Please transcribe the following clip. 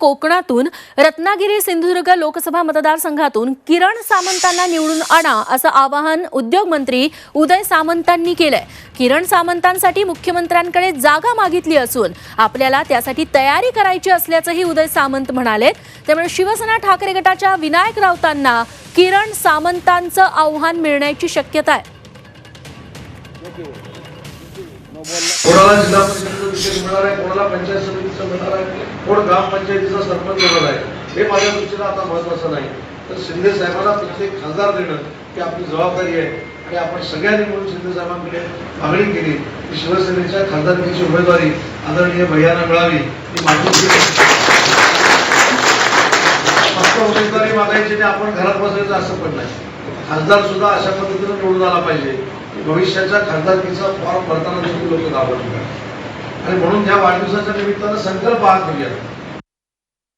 कोकणातून रत्नागिरी सिंधुदुर्ग लोकसभा मतदारसंघातून किरण सामंतांना निवडून आणा असं आवाहन उद्योगमंत्री उदय सामंतांनी केलंय. किरण सामंतांसाठी मुख्यमंत्र्यांकडे जागा मागितली असून आपल्याला त्यासाठी तयारी करायची असल्याचंही उदय सामंत म्हणाले त्यामुळे शिवसेना ठाकरे गटाच्या विनायक राऊतांना किरण सामंतांचं आव्हान मिळण्याची शक्यता आहे. कोणाला मिळणार आहे कोणाला पंचायत समितीचं मिळणार आहे कोण ग्रामपंचायतीचा सरपंच होणार आहे हे माझ्या दृष्टीनं आता महत्वाचं नाही. तर शिंदे साहेबांना प्रत्येक खासदार देणं ही आपली जबाबदारी आहे. आणि आपण सगळ्यांनी मिळून शिंदे साहेबांकडे मागणी केली. की शिवसेनेच्या खासदारकीची उमेदवारी आदरणीय भैयांना मिळावी ही माझी उमेदवारी मागायची आणि आपण घरात बसायचं असं पण नाही. खासदार सुद्धा अशा पद्धतीनं निवडून आला पाहिजे. की भविष्याच्या खासदारकीचा फॉर्म भरताना देखील लोक घाबरतात. आणि म्हणून त्या वाढदिवसाच्या निमित्तानं संकल्प आज घेऊया